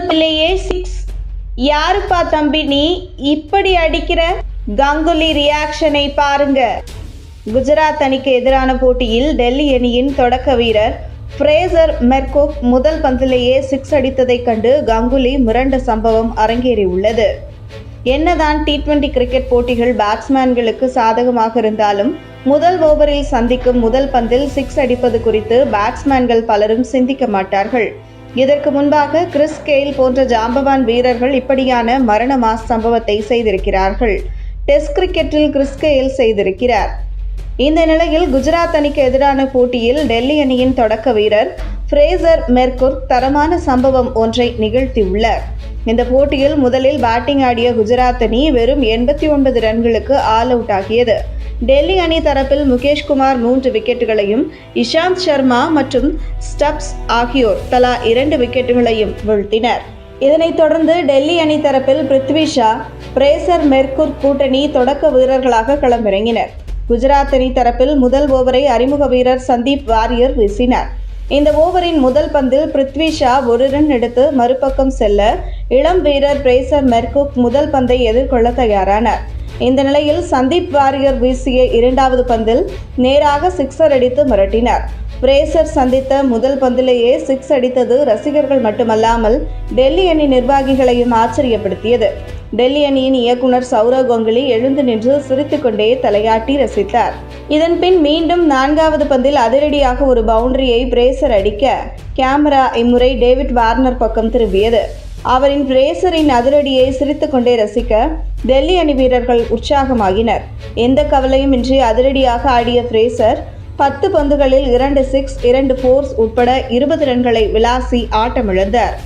பிள்ளையே சிக்ஸ் யாருப்பா தம்பி நீ? இப்படி அடிக்கிற? கங்குலி ரியாக்ஷனை பாருங்க. குஜராத் அணிக்கு எதிரான போட்டியில் டெல்லி அணியின் தொடக்க வீரர் ஃப்ரேசர் மெர்கோக் முதல் பந்திலேயே சிக்ஸ் அடித்ததைக் கண்டு கங்குலி மிரண்ட சம்பவம் அரங்கேறியுள்ளது. என்னதான் டி டுவெண்டி கிரிக்கெட் போட்டிகள் பேட்ஸ்மேன்களுக்கு சாதகமாக இருந்தாலும் முதல் ஓவரில் சந்திக்கும் முதல் பந்தில் சிக்ஸ் அடிப்பது குறித்து பேட்ஸ்மேன்கள் பலரும் சிந்திக்க மாட்டார்கள். இதற்கு முன்பாக கிறிஸ் கெயில் போன்ற ஜாம்பவான் வீரர்கள் இப்படியான மரண மாஸ் சம்பவத்தை செய்திருக்கிறார்கள். டெஸ்ட் கிரிக்கெட்டில் கிறிஸ் கெயில் செய்திருக்கிறார். இந்த நிலையில் குஜராத் அணிக்கு எதிரான போட்டியில் டெல்லி அணியின் தொடக்க வீரர் ஃப்ரேசர் மெர்குர் தரமான சம்பவம் ஒன்றை நிகழ்த்தியுள்ளார். இந்த போட்டியில் முதலில் பேட்டிங் ஆடிய குஜராத் அணி வெறும் எண்பத்தி ஒன்பது ரன்களுக்கு ஆல் அவுட் ஆகியது. டெல்லி அணி தரப்பில் முகேஷ்குமார் மூன்று விக்கெட்டுகளையும் இஷாந்த் சர்மா மற்றும் ஸ்டப்ஸ் ஆகியோர் தலா இரண்டு விக்கெட்டுகளையும் வீழ்த்தினர். இதனைத் தொடர்ந்து டெல்லி அணி தரப்பில் பிருத்வி ஷா பிரேசர் மெர்குர் கூட்டணி தொடக்க வீரர்களாக களமிறங்கினர். குஜராத் அணி தரப்பில் முதல் ஓவரை அறிமுக வீரர் சந்தீப் வாரியர் வீசினார். இந்த ஓவரின் முதல் பந்தில் பிருத்வி ஷா ஒரு ரன் எடுத்து மறுபக்கம் செல்ல இளம் வீரர் பிரேசர் மெர்குக் முதல் பந்தை எதிர்கொள்ள தயாரானார். இந்த நிலையில் சந்தீப் வாரியர் வீசிய இரண்டாவது பந்தில் நேராக சிக்ஸர் அடித்து மிரட்டினார். பிரேசர் சந்தித்த முதல் பந்திலேயே சிக்ஸ் அடித்தது ரசிகர்கள் மட்டுமல்லாமல் டெல்லி அணி நிர்வாகிகளையும் ஆச்சரியப்படுத்தியது. டெல்லி அணியின் இயக்குனர் சௌரவ் கங்குலி எழுந்து நின்று சிரித்துக்கொண்டே தலையாட்டி ரசித்தார். இதன் பின் மீண்டும் நான்காவது பந்தில் அதிரடியாக ஒரு பவுண்டரியை பிரேசர் அடிக்க கேமரா இம்முறை டேவிட் வார்னர் பக்கம் திரும்பியது. அவரின் பிரேசரின் அதிரடியை சிரித்துக்கொண்டே ரசிக்க டெல்லி அணி வீரர்கள் உற்சாகமாகினர். எந்த கவலையும் இன்றி அதிரடியாக ஆடிய பிரேசர் பத்து பந்துகளில் இரண்டு சிக்ஸ் இரண்டு ஃபோர்ஸ் உட்பட இருபது ரன்களை விளாசி ஆட்டமிழந்தார்.